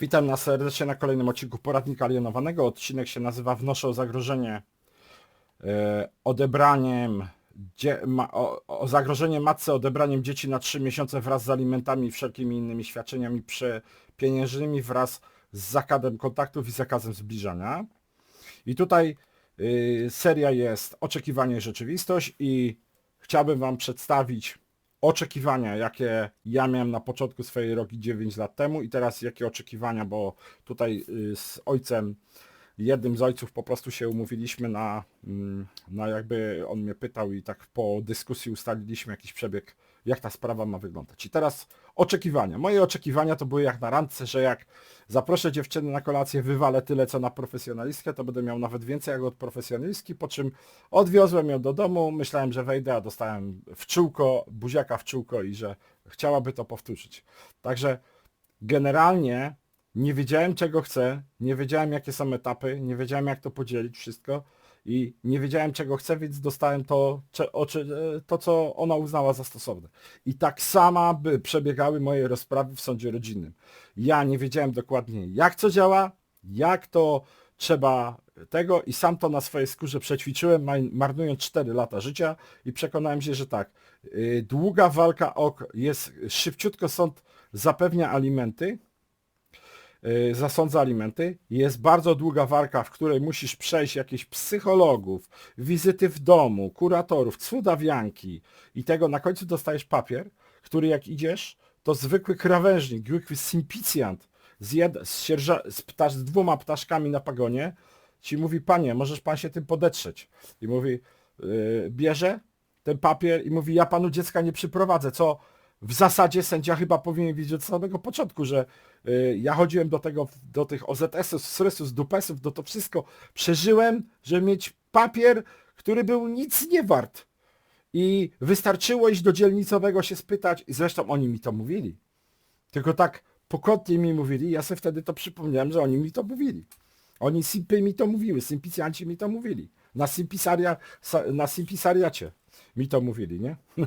Witam nas serdecznie na kolejnym odcinku Poradnika Alienowanego. Odcinek się nazywa Wnoszę o zagrożenie e, odebraniem o, o zagrożenie matce odebraniem dzieci na 3 miesiące wraz z alimentami i wszelkimi innymi świadczeniami pieniężnymi wraz z zakazem kontaktów i zakazem zbliżania. I tutaj y, seria jest Oczekiwanie i Rzeczywistość i chciałbym Wam przedstawić oczekiwania, jakie ja miałem na początku swojej roki 9 lat temu i teraz jakie oczekiwania, bo tutaj y, z ojcem, jednym z ojców po prostu się umówiliśmy na, mm, na jakby on mnie pytał i tak po dyskusji ustaliliśmy jakiś przebieg, jak ta sprawa ma wyglądać. I teraz oczekiwania. Moje oczekiwania to były jak na randce, że jak zaproszę dziewczynę na kolację, wywalę tyle co na profesjonalistkę, to będę miał nawet więcej jak od profesjonalistki, po czym odwiozłem ją do domu, myślałem, że wejdę, a dostałem w czółko, buziaka w czółko i że chciałaby to powtórzyć. Także generalnie nie wiedziałem czego chcę, nie wiedziałem jakie są etapy, nie wiedziałem jak to podzielić wszystko i nie wiedziałem czego chcę, więc dostałem to, e, to co ona uznała za stosowne. I tak sama by przebiegały moje rozprawy w sądzie rodzinnym. Ja nie wiedziałem dokładnie jak co działa, jak to trzeba tego i sam to na swojej skórze przećwiczyłem, marnując 4 lata życia i przekonałem się, że tak, yy, długa walka o, jest, szybciutko sąd zapewnia alimenty, zasądza alimenty, jest bardzo długa walka, w której musisz przejść jakichś psychologów, wizyty w domu, kuratorów, cudawianki i tego na końcu dostajesz papier, który jak idziesz, to zwykły krawężnik, zwykły simpicjant z, jed, z, sierża, z, ptasz, z dwoma ptaszkami na pagonie ci mówi, panie, możesz pan się tym podetrzeć. I mówi, yy, bierze ten papier i mówi, ja panu dziecka nie przyprowadzę, co w zasadzie sędzia chyba powinien wiedzieć od samego początku, że ja chodziłem do tego, do tych OZS-ów, SRS-ów, DUPES-ów, do to wszystko przeżyłem, żeby mieć papier, który był nic nie wart. I wystarczyło iść do dzielnicowego się spytać, i zresztą oni mi to mówili. Tylko tak pokotnie mi mówili, ja sobie wtedy to przypomniałem, że oni mi to mówili. Oni simpy mi to mówiły, sympicjanci mi to mówili. Na simpisariacie mi to mówili, nie?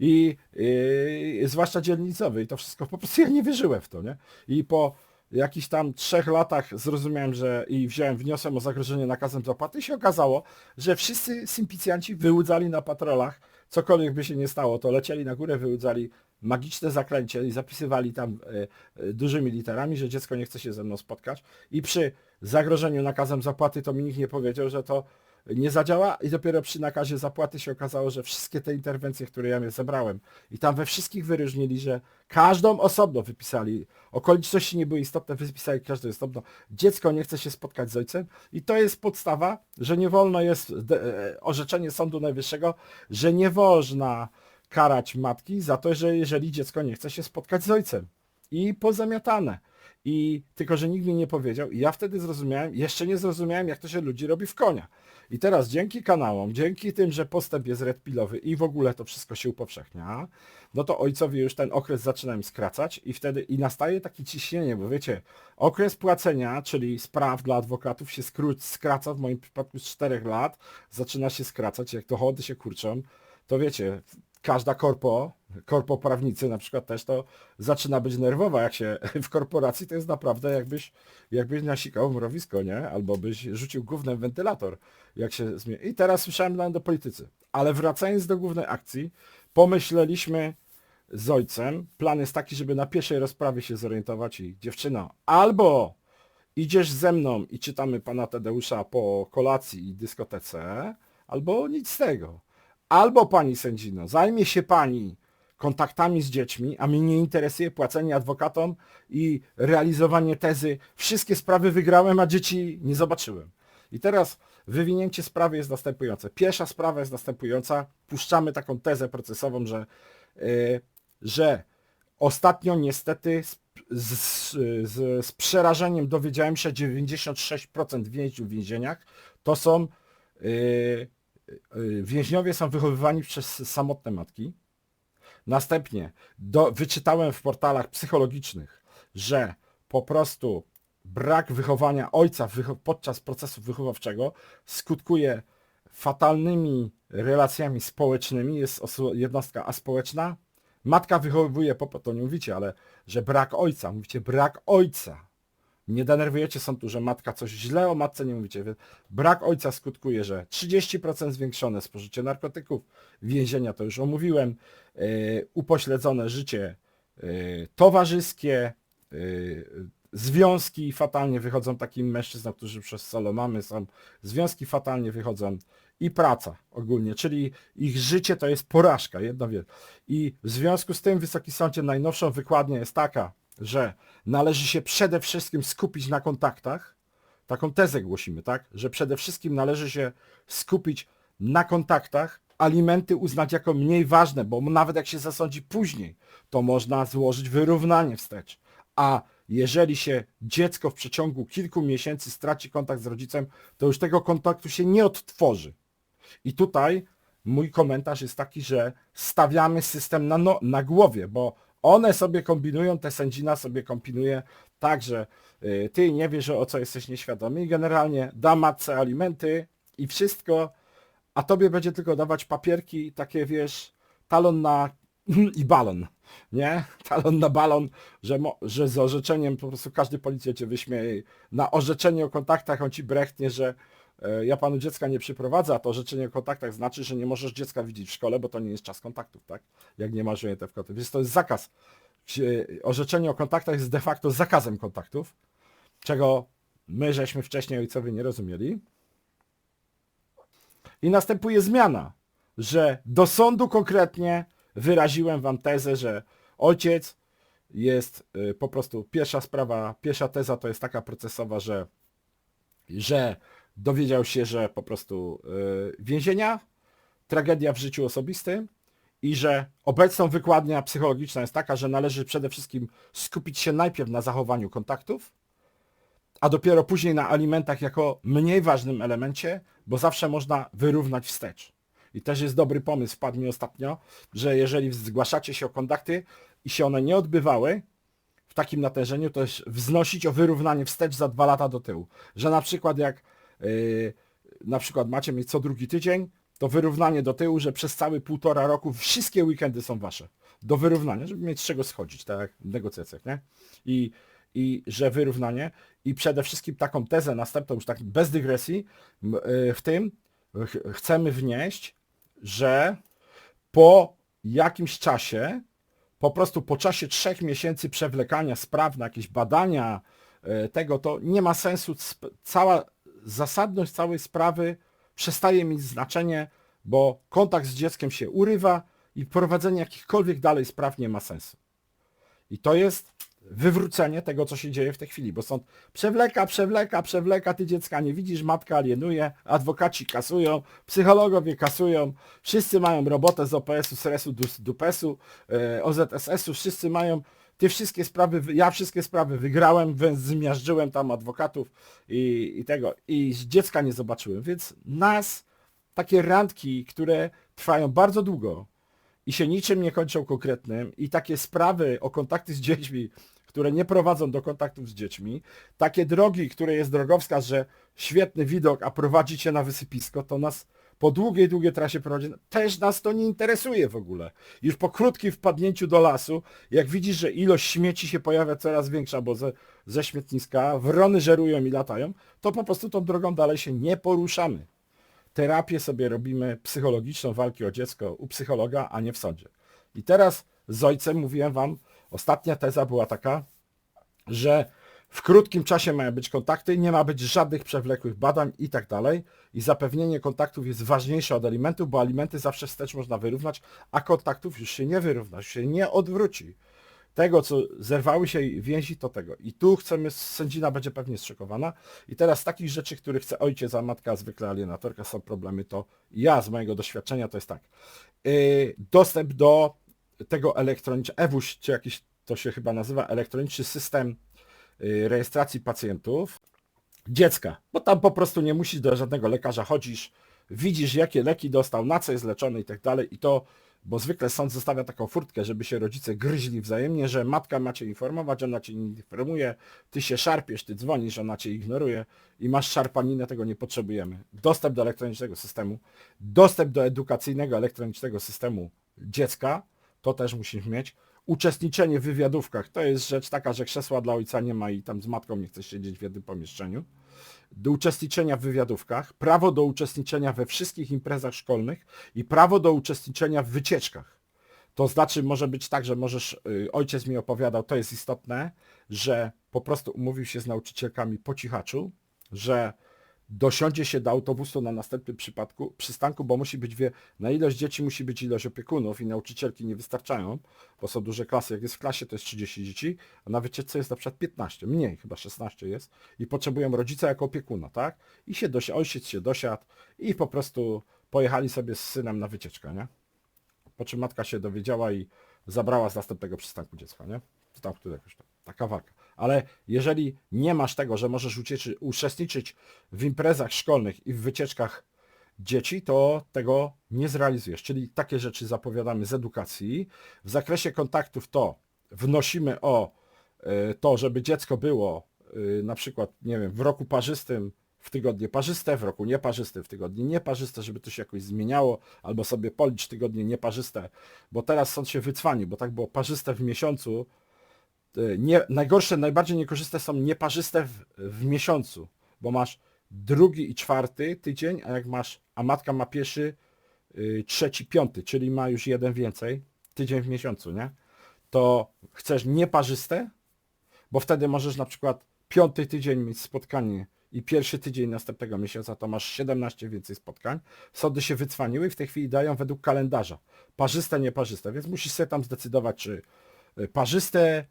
I yy, zwłaszcza dzielnicowy i to wszystko, po prostu ja nie wierzyłem w to, nie? I po jakichś tam trzech latach zrozumiałem, że i wziąłem, wniosłem o zagrożenie nakazem zapłaty i się okazało, że wszyscy sympicjanci wyłudzali na patrolach, cokolwiek by się nie stało, to lecieli na górę, wyłudzali magiczne zaklęcie i zapisywali tam e, e, dużymi literami, że dziecko nie chce się ze mną spotkać i przy zagrożeniu nakazem zapłaty to mi nikt nie powiedział, że to nie zadziała i dopiero przy nakazie zapłaty się okazało, że wszystkie te interwencje, które ja mnie zebrałem i tam we wszystkich wyróżnili, że każdą osobno wypisali, okoliczności nie były istotne, wypisali każdą osobno, dziecko nie chce się spotkać z ojcem i to jest podstawa, że nie wolno jest e, orzeczenie Sądu Najwyższego, że nie można karać matki za to, że jeżeli dziecko nie chce się spotkać z ojcem. I pozamiatane. I tylko, że nikt mi nie powiedział i ja wtedy zrozumiałem, jeszcze nie zrozumiałem, jak to się ludzi robi w konia. I teraz dzięki kanałom, dzięki tym, że postęp jest redpilowy i w ogóle to wszystko się upowszechnia, no to ojcowie już ten okres zaczynają skracać i wtedy i nastaje takie ciśnienie, bo wiecie, okres płacenia, czyli spraw dla adwokatów się skró- skraca, w moim przypadku z 4 lat, zaczyna się skracać, jak dochody się kurczą, to wiecie, każda korpo, korpo prawnicy na przykład też to zaczyna być nerwowa, jak się w korporacji to jest naprawdę jakbyś, jakbyś nasikał mrowisko, nie? Albo byś rzucił w wentylator, jak się zmieni. I teraz słyszałem do politycy. Ale wracając do głównej akcji, pomyśleliśmy z ojcem, plan jest taki, żeby na pierwszej rozprawie się zorientować i dziewczyno, albo idziesz ze mną i czytamy pana Tadeusza po kolacji i dyskotece, albo nic z tego. Albo pani sędzino, zajmie się pani kontaktami z dziećmi, a mnie nie interesuje płacenie adwokatom i realizowanie tezy. Wszystkie sprawy wygrałem, a dzieci nie zobaczyłem. I teraz wywinięcie sprawy jest następujące. Pierwsza sprawa jest następująca. Puszczamy taką tezę procesową, że, yy, że ostatnio niestety z, z, z, z przerażeniem dowiedziałem się, że 96% więźniów w więzieniach to są yy, więźniowie są wychowywani przez samotne matki. Następnie do, wyczytałem w portalach psychologicznych, że po prostu brak wychowania ojca podczas procesu wychowawczego skutkuje fatalnymi relacjami społecznymi, jest jednostka aspołeczna. Matka wychowuje, po, to nie mówicie, ale że brak ojca, mówicie brak ojca, Nie denerwujecie sądu, że matka coś źle o matce nie mówicie. Brak ojca skutkuje, że 30% zwiększone spożycie narkotyków, więzienia to już omówiłem, yy, upośledzone życie yy, towarzyskie, yy, związki fatalnie wychodzą. Takim mężczyznom, którzy przez solo mamy są, związki fatalnie wychodzą. I praca ogólnie, czyli ich życie to jest porażka, jedno wie. I w związku z tym, Wysoki Sądzie, najnowszą wykładnią jest taka, że należy się przede wszystkim skupić na kontaktach, taką tezę głosimy, tak, że przede wszystkim należy się skupić na kontaktach, alimenty uznać jako mniej ważne, bo nawet jak się zasądzi później, to można złożyć wyrównanie wstecz. A jeżeli się dziecko w przeciągu kilku miesięcy straci kontakt z rodzicem, to już tego kontaktu się nie odtworzy. I tutaj mój komentarz jest taki, że stawiamy system na, no, na głowie, bo one sobie kombinują, te sędzina sobie kombinuje tak, że y, ty nie wiesz o co jesteś nieświadomy i generalnie da matce alimenty i wszystko, a tobie będzie tylko dawać papierki, takie wiesz, talon na i balon, nie? Talon na balon, że, mo, że z orzeczeniem po prostu każdy policjant cię wyśmieje. Na orzeczenie o kontaktach on ci brechnie, że ja panu dziecka nie przyprowadzę, a to orzeczenie o kontaktach znaczy, że nie możesz dziecka widzieć w szkole, bo to nie jest czas kontaktów, tak? Jak nie ujęte w koty. Więc to jest zakaz. Orzeczenie o kontaktach jest de facto zakazem kontaktów, czego my żeśmy wcześniej ojcowie nie rozumieli. I następuje zmiana, że do sądu konkretnie wyraziłem wam tezę, że ojciec jest y, po prostu pierwsza sprawa, pierwsza teza to jest taka procesowa, że, że dowiedział się, że po prostu y, więzienia, tragedia w życiu osobistym i że obecną wykładnia psychologiczna jest taka, że należy przede wszystkim skupić się najpierw na zachowaniu kontaktów, a dopiero później na alimentach jako mniej ważnym elemencie, bo zawsze można wyrównać wstecz. I też jest dobry pomysł, wpadł mi ostatnio, że jeżeli zgłaszacie się o kontakty i się one nie odbywały w takim natężeniu, to jest wznosić o wyrównanie wstecz za dwa lata do tyłu. Że na przykład jak yy, na przykład macie mieć co drugi tydzień, to wyrównanie do tyłu, że przez cały półtora roku wszystkie weekendy są wasze. Do wyrównania, żeby mieć z czego schodzić, tak jak w negocjacjach, nie? I, I że wyrównanie i przede wszystkim taką tezę następną, już tak bez dygresji, yy, w tym ch- chcemy wnieść, że po jakimś czasie, po prostu po czasie trzech miesięcy przewlekania spraw na jakieś badania e, tego, to nie ma sensu, cała zasadność całej sprawy przestaje mieć znaczenie, bo kontakt z dzieckiem się urywa i prowadzenie jakichkolwiek dalej spraw nie ma sensu. I to jest wywrócenie tego, co się dzieje w tej chwili, bo sąd przewleka, przewleka, przewleka, ty dziecka nie widzisz, matka alienuje, adwokaci kasują, psychologowie kasują, wszyscy mają robotę z OPS-u, SRS-u, DUPES-u, e, OZSS-u, wszyscy mają, ty wszystkie sprawy, wy- ja wszystkie sprawy wygrałem, więc zmiażdżyłem tam adwokatów i, i tego, i dziecka nie zobaczyłem, więc nas, takie randki, które trwają bardzo długo, i się niczym nie kończą konkretnym i takie sprawy o kontakty z dziećmi, które nie prowadzą do kontaktów z dziećmi, takie drogi, które jest drogowskaz, że świetny widok, a prowadzi cię na wysypisko, to nas po długiej, długiej trasie prowadzi, też nas to nie interesuje w ogóle. Już po krótkim wpadnięciu do lasu, jak widzisz, że ilość śmieci się pojawia coraz większa, bo ze, ze śmietniska wrony żerują i latają, to po prostu tą drogą dalej się nie poruszamy terapię sobie robimy psychologiczną walki o dziecko u psychologa, a nie w sądzie. I teraz z ojcem mówiłem wam, ostatnia teza była taka, że w krótkim czasie mają być kontakty, nie ma być żadnych przewlekłych badań i tak dalej. I zapewnienie kontaktów jest ważniejsze od alimentów, bo alimenty zawsze wstecz można wyrównać, a kontaktów już się nie wyrówna, już się nie odwróci. Tego, co zerwały się więzi, to tego. I tu chcemy, sędzina będzie pewnie zszokowana. I teraz z takich rzeczy, których chce ojciec, a matka zwykle alienatorka, są problemy, to ja z mojego doświadczenia to jest tak. Yy, dostęp do tego elektronicznego, EWUŚ, czy jakiś to się chyba nazywa, elektroniczny system rejestracji pacjentów, dziecka, bo tam po prostu nie musisz do żadnego lekarza chodzisz, widzisz jakie leki dostał, na co jest leczony i tak dalej i to, bo zwykle sąd zostawia taką furtkę, żeby się rodzice gryźli wzajemnie, że matka ma cię informować, ona cię informuje, ty się szarpiesz, ty dzwonisz, ona cię ignoruje i masz szarpaninę, tego nie potrzebujemy. Dostęp do elektronicznego systemu, dostęp do edukacyjnego elektronicznego systemu dziecka, to też musisz mieć. Uczestniczenie w wywiadówkach to jest rzecz taka, że krzesła dla ojca nie ma i tam z matką nie chce siedzieć w jednym pomieszczeniu. Do uczestniczenia w wywiadówkach, prawo do uczestniczenia we wszystkich imprezach szkolnych i prawo do uczestniczenia w wycieczkach. To znaczy może być tak, że możesz, y, ojciec mi opowiadał, to jest istotne, że po prostu umówił się z nauczycielkami po cichaczu, że dosiądzie się do autobusu na następnym przypadku, przystanku, bo musi być, wie, na ilość dzieci musi być ilość opiekunów i nauczycielki nie wystarczają, bo są duże klasy, jak jest w klasie to jest 30 dzieci, a na wycieczce jest na przykład 15, mniej, chyba 16 jest i potrzebują rodzica jako opiekuna, tak? I się dosi- ojciec się dosiadł i po prostu pojechali sobie z synem na wycieczkę, nie? Po czym matka się dowiedziała i zabrała z następnego przystanku dziecka, nie? Tam jakoś tam. Taka walka. Ale jeżeli nie masz tego, że możesz ucieczy, uczestniczyć w imprezach szkolnych i w wycieczkach dzieci, to tego nie zrealizujesz. Czyli takie rzeczy zapowiadamy z edukacji. W zakresie kontaktów to wnosimy o y, to, żeby dziecko było y, na przykład, nie wiem, w roku parzystym w tygodnie parzyste, w roku nieparzyste, w tygodnie nieparzyste, żeby to się jakoś zmieniało, albo sobie policz tygodnie nieparzyste, bo teraz sąd się wycwanił, bo tak było parzyste w miesiącu, nie, najgorsze, najbardziej niekorzystne są nieparzyste w, w miesiącu, bo masz drugi i czwarty tydzień, a jak masz, a matka ma pierwszy, y, trzeci, piąty, czyli ma już jeden więcej, tydzień w miesiącu, nie? To chcesz nieparzyste, bo wtedy możesz na przykład piąty tydzień mieć spotkanie i pierwszy tydzień następnego miesiąca to masz 17 więcej spotkań. Sądy się wycwaniły i w tej chwili dają według kalendarza. Parzyste, nieparzyste, więc musisz sobie tam zdecydować, czy y, parzyste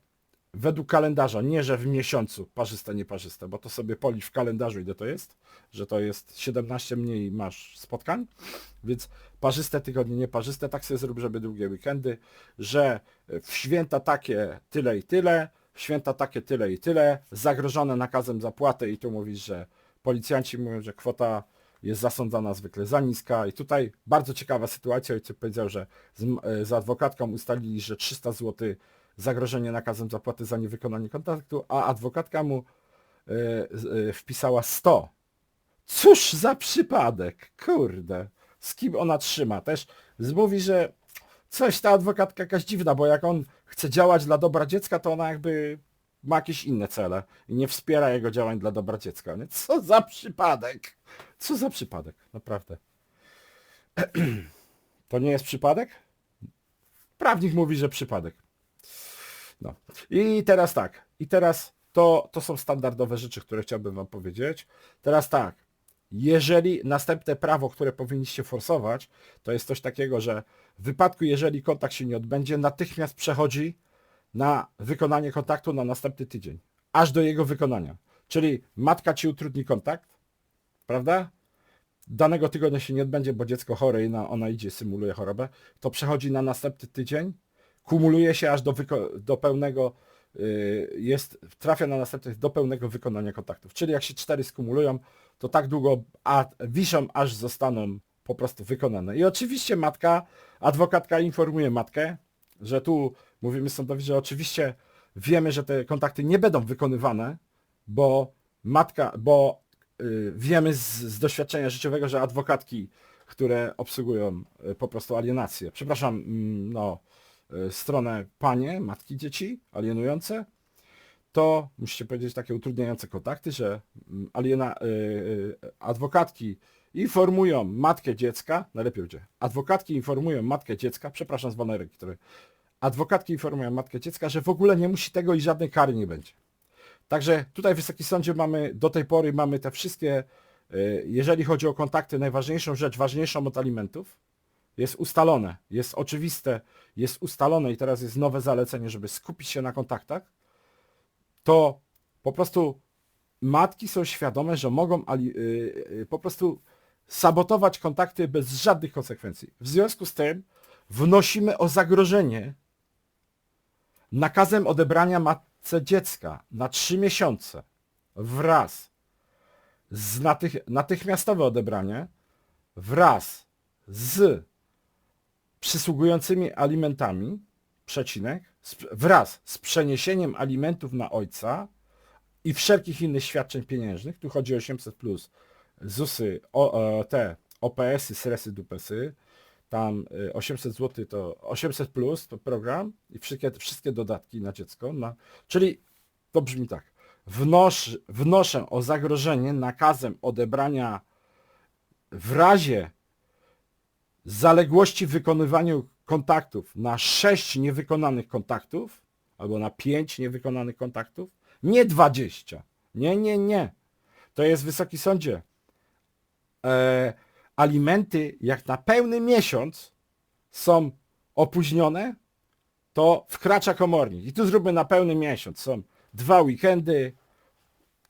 według kalendarza, nie że w miesiącu parzyste, nieparzyste, bo to sobie policz w kalendarzu ile to jest, że to jest 17 mniej masz spotkań, więc parzyste tygodnie, nieparzyste, tak sobie zrób, żeby długie weekendy, że w święta takie tyle i tyle, w święta takie tyle i tyle, zagrożone nakazem zapłaty i tu mówisz, że policjanci mówią, że kwota jest zasądzana zwykle za niska i tutaj bardzo ciekawa sytuacja, ojciec powiedział, że z, e, z adwokatką ustalili, że 300 zł zagrożenie nakazem zapłaty za niewykonanie kontaktu, a adwokatka mu e, e, wpisała 100. Cóż za przypadek, kurde. Z kim ona trzyma? Też mówi, że coś ta adwokatka jakaś dziwna, bo jak on chce działać dla dobra dziecka, to ona jakby ma jakieś inne cele i nie wspiera jego działań dla dobra dziecka. Nie? Co za przypadek? Co za przypadek, naprawdę. To nie jest przypadek? Prawnik mówi, że przypadek. No. I teraz tak. I teraz to, to są standardowe rzeczy, które chciałbym wam powiedzieć. Teraz tak. Jeżeli następne prawo, które powinniście forsować, to jest coś takiego, że w wypadku, jeżeli kontakt się nie odbędzie, natychmiast przechodzi na wykonanie kontaktu na następny tydzień. Aż do jego wykonania. Czyli matka ci utrudni kontakt, prawda? Danego tygodnia się nie odbędzie, bo dziecko chore i na, ona idzie, symuluje chorobę, to przechodzi na następny tydzień, kumuluje się aż do, do pełnego, yy, jest, trafia na następny do pełnego wykonania kontaktów. Czyli jak się cztery skumulują, to tak długo a, wiszą, aż zostaną po prostu wykonane. I oczywiście matka, adwokatka informuje matkę, że tu mówimy sądowi, że oczywiście wiemy, że te kontakty nie będą wykonywane, bo matka, bo y, wiemy z, z doświadczenia życiowego, że adwokatki, które obsługują y, po prostu alienację, przepraszam, mm, no, y, stronę panie, matki dzieci, alienujące, to musicie powiedzieć takie utrudniające kontakty, że mm, aliena, y, y, adwokatki informują matkę dziecka, najlepiej będzie, adwokatki informują matkę dziecka, przepraszam z ręki, które, adwokatki informują matkę dziecka, że w ogóle nie musi tego i żadnej kary nie będzie. Także tutaj w Wysokim Sądzie mamy, do tej pory mamy te wszystkie, jeżeli chodzi o kontakty, najważniejszą rzecz, ważniejszą od alimentów, jest ustalone, jest oczywiste, jest ustalone i teraz jest nowe zalecenie, żeby skupić się na kontaktach, to po prostu matki są świadome, że mogą y, y, po prostu sabotować kontakty bez żadnych konsekwencji. W związku z tym wnosimy o zagrożenie nakazem odebrania matce dziecka na trzy miesiące wraz z natych, natychmiastowe odebranie wraz z przysługującymi alimentami, przecinek, wraz z przeniesieniem alimentów na ojca i wszelkich innych świadczeń pieniężnych, tu chodzi o 800+, plus, ZUSy, o, e, te OPS-y, SRESy, DUPESy, tam y, 800 zł to 800 plus to program i wszystkie, wszystkie dodatki na dziecko. Na, czyli to brzmi tak. Wnosz, wnoszę o zagrożenie nakazem odebrania w razie zaległości w wykonywaniu kontaktów na 6 niewykonanych kontaktów albo na 5 niewykonanych kontaktów, nie 20. Nie, nie, nie. To jest Wysoki Sądzie. E, alimenty jak na pełny miesiąc są opóźnione, to wkracza komornik. I tu zróbmy na pełny miesiąc. Są dwa weekendy,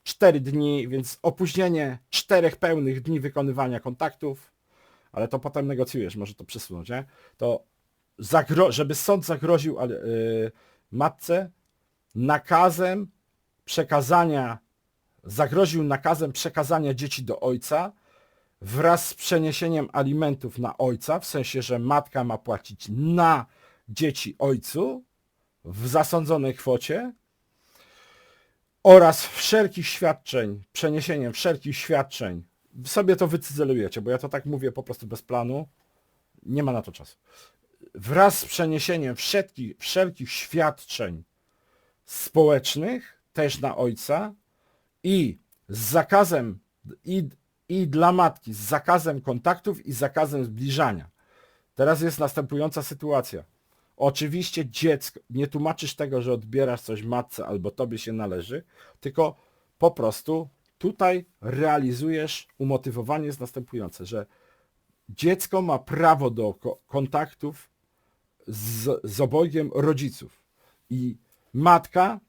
cztery dni, więc opóźnienie czterech pełnych dni wykonywania kontaktów, ale to potem negocjujesz, może to przesunąć, nie? To żeby sąd zagroził yy, matce nakazem przekazania, zagroził nakazem przekazania dzieci do ojca wraz z przeniesieniem alimentów na ojca, w sensie, że matka ma płacić na dzieci ojcu w zasądzonej kwocie oraz wszelkich świadczeń, przeniesieniem wszelkich świadczeń, sobie to wycyzelujecie, bo ja to tak mówię po prostu bez planu, nie ma na to czasu. Wraz z przeniesieniem wszelkich, wszelkich świadczeń społecznych też na ojca i z zakazem i, i dla matki z zakazem kontaktów i zakazem zbliżania. Teraz jest następująca sytuacja. Oczywiście dziecko, nie tłumaczysz tego, że odbierasz coś matce albo tobie się należy, tylko po prostu tutaj realizujesz, umotywowanie jest następujące, że dziecko ma prawo do ko- kontaktów z, z obojgiem rodziców. I matka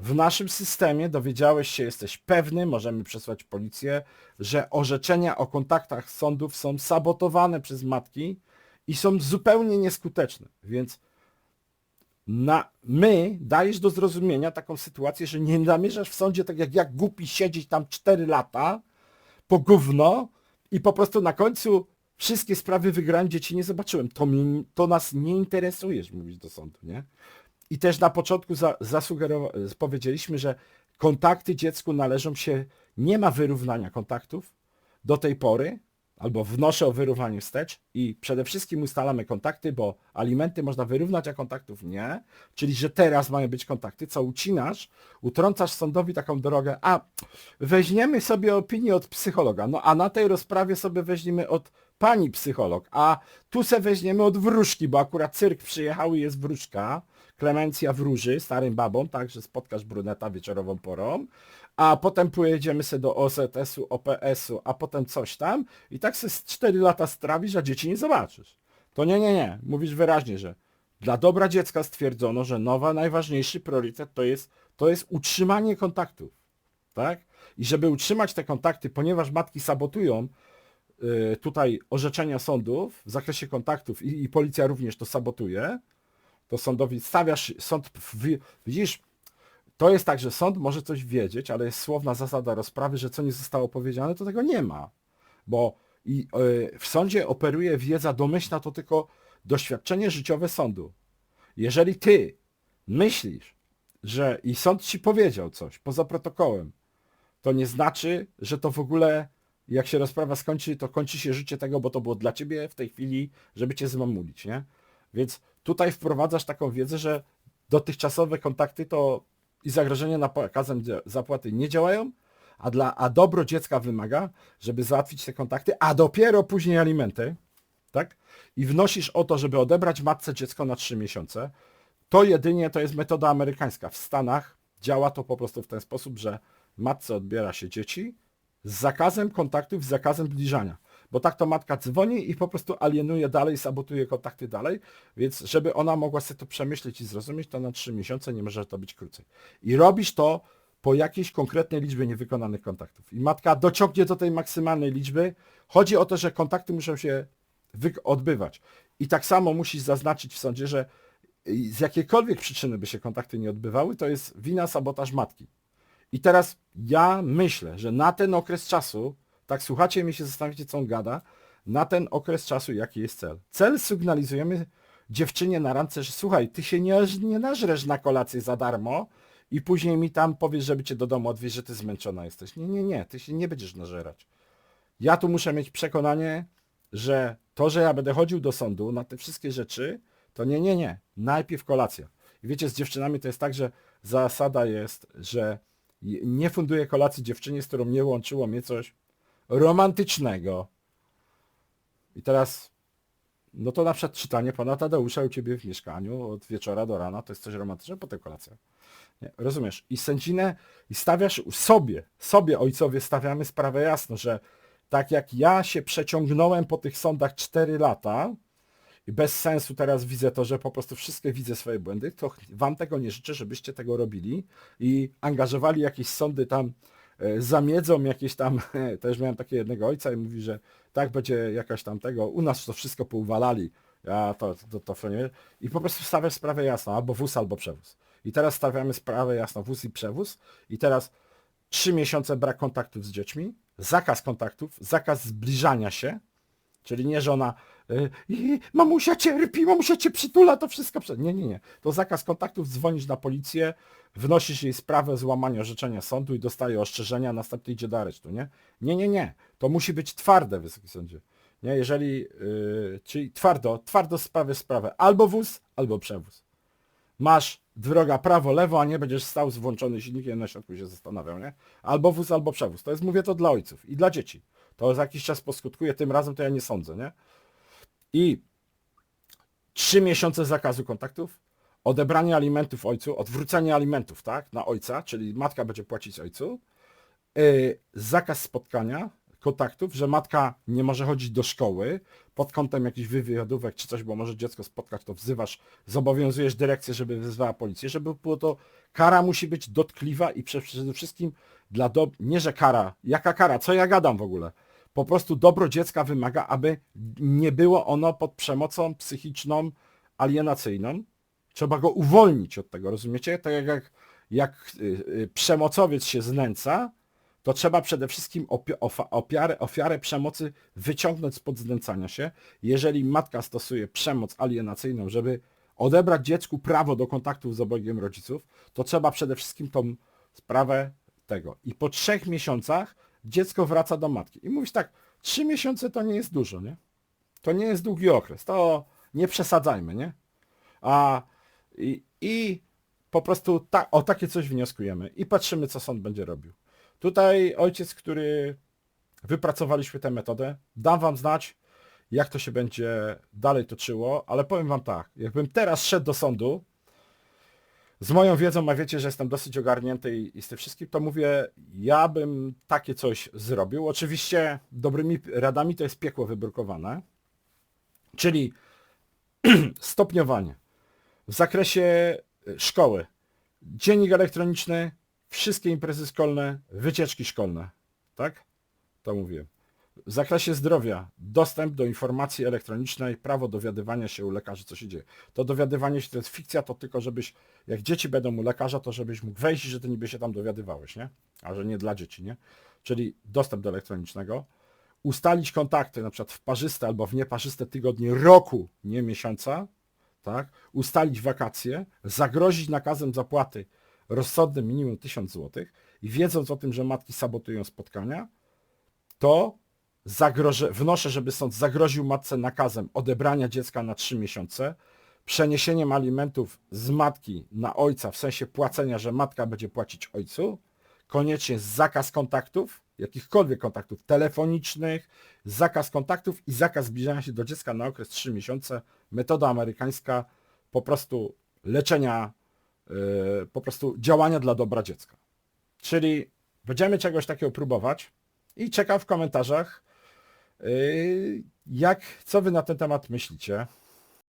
w naszym systemie dowiedziałeś się, jesteś pewny, możemy przesłać policję, że orzeczenia o kontaktach sądów są sabotowane przez matki i są zupełnie nieskuteczne. Więc na, my dajesz do zrozumienia taką sytuację, że nie zamierzasz w sądzie tak jak jak głupi siedzieć tam 4 lata po gówno i po prostu na końcu wszystkie sprawy wygrałem, dzieci nie zobaczyłem. To, mi, to nas nie interesuje, mówić do sądu, nie? I też na początku za, powiedzieliśmy, że kontakty dziecku należą się, nie ma wyrównania kontaktów do tej pory, albo wnoszę o wyrównanie wstecz i przede wszystkim ustalamy kontakty, bo alimenty można wyrównać, a kontaktów nie. Czyli, że teraz mają być kontakty, co ucinasz, utrącasz sądowi taką drogę, a weźmiemy sobie opinię od psychologa, no a na tej rozprawie sobie weźmiemy od pani psycholog, a tu se weźmiemy od wróżki, bo akurat cyrk przyjechał i jest wróżka, Klemencja wróży, starym babą, tak, że spotkasz bruneta wieczorową porą, a potem pojedziemy sobie do OZS-u, OPS-u, a potem coś tam i tak z 4 lata strawisz, a dzieci nie zobaczysz. To nie, nie, nie. Mówisz wyraźnie, że dla dobra dziecka stwierdzono, że nowa, najważniejszy priorytet to jest, to jest utrzymanie kontaktów. Tak? I żeby utrzymać te kontakty, ponieważ matki sabotują y, tutaj orzeczenia sądów w zakresie kontaktów i, i policja również to sabotuje, to sądowi stawiasz, sąd, widzisz, to jest tak, że sąd może coś wiedzieć, ale jest słowna zasada rozprawy, że co nie zostało powiedziane, to tego nie ma. Bo i, y, w sądzie operuje wiedza domyślna, to tylko doświadczenie życiowe sądu. Jeżeli ty myślisz, że i sąd ci powiedział coś poza protokołem, to nie znaczy, że to w ogóle, jak się rozprawa skończy, to kończy się życie tego, bo to było dla ciebie w tej chwili, żeby cię zmamulić, nie? Więc tutaj wprowadzasz taką wiedzę, że dotychczasowe kontakty to i zagrożenie nakazem zapłaty nie działają, a, dla, a dobro dziecka wymaga, żeby załatwić te kontakty, a dopiero później alimenty, tak? I wnosisz o to, żeby odebrać matce dziecko na 3 miesiące, to jedynie to jest metoda amerykańska. W Stanach działa to po prostu w ten sposób, że matce odbiera się dzieci z zakazem kontaktów, z zakazem zbliżania. Bo tak to matka dzwoni i po prostu alienuje dalej, sabotuje kontakty dalej, więc żeby ona mogła sobie to przemyśleć i zrozumieć, to na 3 miesiące nie może to być krócej. I robisz to po jakiejś konkretnej liczbie niewykonanych kontaktów. I matka dociągnie do tej maksymalnej liczby. Chodzi o to, że kontakty muszą się odbywać. I tak samo musisz zaznaczyć w sądzie, że z jakiejkolwiek przyczyny by się kontakty nie odbywały, to jest wina sabotaż matki. I teraz ja myślę, że na ten okres czasu, tak słuchacie mnie się zastanawiacie, co on gada, na ten okres czasu jaki jest cel. Cel sygnalizujemy dziewczynie na randce, że słuchaj, ty się nie, nie nażresz na kolację za darmo i później mi tam powiesz, żeby cię do domu odwieźć, że ty zmęczona jesteś. Nie, nie, nie, ty się nie będziesz nażerać. Ja tu muszę mieć przekonanie, że to, że ja będę chodził do sądu na te wszystkie rzeczy, to nie, nie, nie. Najpierw kolacja. I wiecie, z dziewczynami to jest tak, że zasada jest, że nie funduję kolacji dziewczynie, z którą nie łączyło mnie coś romantycznego. I teraz, no to na przykład czytanie pana Tadeusza u ciebie w mieszkaniu od wieczora do rana, to jest coś romantycznego, potem kolacja. Nie, rozumiesz? I sędzinę, i stawiasz sobie, sobie ojcowie stawiamy sprawę jasno, że tak jak ja się przeciągnąłem po tych sądach 4 lata i bez sensu teraz widzę to, że po prostu wszystkie widzę swoje błędy, to wam tego nie życzę, żebyście tego robili i angażowali jakieś sądy tam zamiedzą jakieś tam, też miałem takiego jednego ojca i mówi, że tak będzie jakaś tam tego, u nas to wszystko pouwalali, ja to, to, to, to nie i po prostu stawiasz sprawę jasno, albo wóz, albo przewóz. I teraz stawiamy sprawę jasno, wóz i przewóz. I teraz trzy miesiące brak kontaktów z dziećmi, zakaz kontaktów, zakaz zbliżania się, czyli nie, że ona i mamusia cierpi, mamusia cię przytula, to wszystko przed... Nie, nie, nie. To zakaz kontaktów, dzwonisz na policję, wnosisz jej sprawę złamania orzeczenia sądu i dostaje ostrzeżenia, następnie idzie do aresztu, nie? Nie, nie, nie. To musi być twarde, Wysoki Sądzie. Nie, jeżeli, yy, czyli twardo, twardo sprawy sprawę. Albo wóz, albo przewóz. Masz droga prawo, lewo, a nie będziesz stał z włączonym silnikiem na środku się zastanawiał, nie? Albo wóz, albo przewóz. To jest, mówię to dla ojców i dla dzieci. To za jakiś czas poskutkuje, tym razem to ja nie sądzę, nie? I trzy miesiące zakazu kontaktów, odebranie alimentów ojcu, odwrócenie alimentów, tak, na ojca, czyli matka będzie płacić ojcu, yy, zakaz spotkania, kontaktów, że matka nie może chodzić do szkoły pod kątem jakichś wywiadówek czy coś, bo może dziecko spotkać, to wzywasz, zobowiązujesz dyrekcję, żeby wezwała policję, żeby było to, kara musi być dotkliwa i prze- przede wszystkim dla do... nie że kara, jaka kara, co ja gadam w ogóle, po prostu dobro dziecka wymaga, aby nie było ono pod przemocą psychiczną, alienacyjną, trzeba go uwolnić od tego, rozumiecie? Tak jak, jak, jak y, y, przemocowiec się znęca, to trzeba przede wszystkim ofiarę, ofiarę przemocy wyciągnąć spod znęcania się. Jeżeli matka stosuje przemoc alienacyjną, żeby odebrać dziecku prawo do kontaktów z obojgiem rodziców, to trzeba przede wszystkim tą sprawę tego. I po trzech miesiącach dziecko wraca do matki. I mówisz tak, trzy miesiące to nie jest dużo, nie? To nie jest długi okres, to nie przesadzajmy, nie? A i, i po prostu ta, o takie coś wnioskujemy i patrzymy, co sąd będzie robił. Tutaj ojciec, który wypracowaliśmy tę metodę, dam wam znać, jak to się będzie dalej toczyło, ale powiem wam tak, jakbym teraz szedł do sądu, z moją wiedzą, a wiecie, że jestem dosyć ogarnięty i, i z tym wszystkim, to mówię, ja bym takie coś zrobił. Oczywiście dobrymi radami to jest piekło wybrukowane, czyli stopniowanie. W zakresie y, szkoły, dziennik elektroniczny, wszystkie imprezy szkolne, wycieczki szkolne, tak? To mówię. W zakresie zdrowia, dostęp do informacji elektronicznej, prawo dowiadywania się u lekarzy, co się dzieje. To dowiadywanie się to jest fikcja, to tylko żebyś, jak dzieci będą u lekarza, to żebyś mógł wejść że ty niby się tam dowiadywałeś, nie? A że nie dla dzieci, nie? Czyli dostęp do elektronicznego. Ustalić kontakty, na przykład w parzyste albo w nieparzyste tygodnie roku, nie miesiąca, tak? Ustalić wakacje, zagrozić nakazem zapłaty rozsądnym minimum 1000 zł i wiedząc o tym, że matki sabotują spotkania, to zagrożę, wnoszę, żeby sąd zagroził matce nakazem odebrania dziecka na 3 miesiące, przeniesieniem alimentów z matki na ojca, w sensie płacenia, że matka będzie płacić ojcu, koniecznie zakaz kontaktów, jakichkolwiek kontaktów telefonicznych, zakaz kontaktów i zakaz zbliżania się do dziecka na okres 3 miesiące, metoda amerykańska po prostu leczenia, yy, po prostu działania dla dobra dziecka. Czyli będziemy czegoś takiego próbować i czekam w komentarzach, jak, co wy na ten temat myślicie.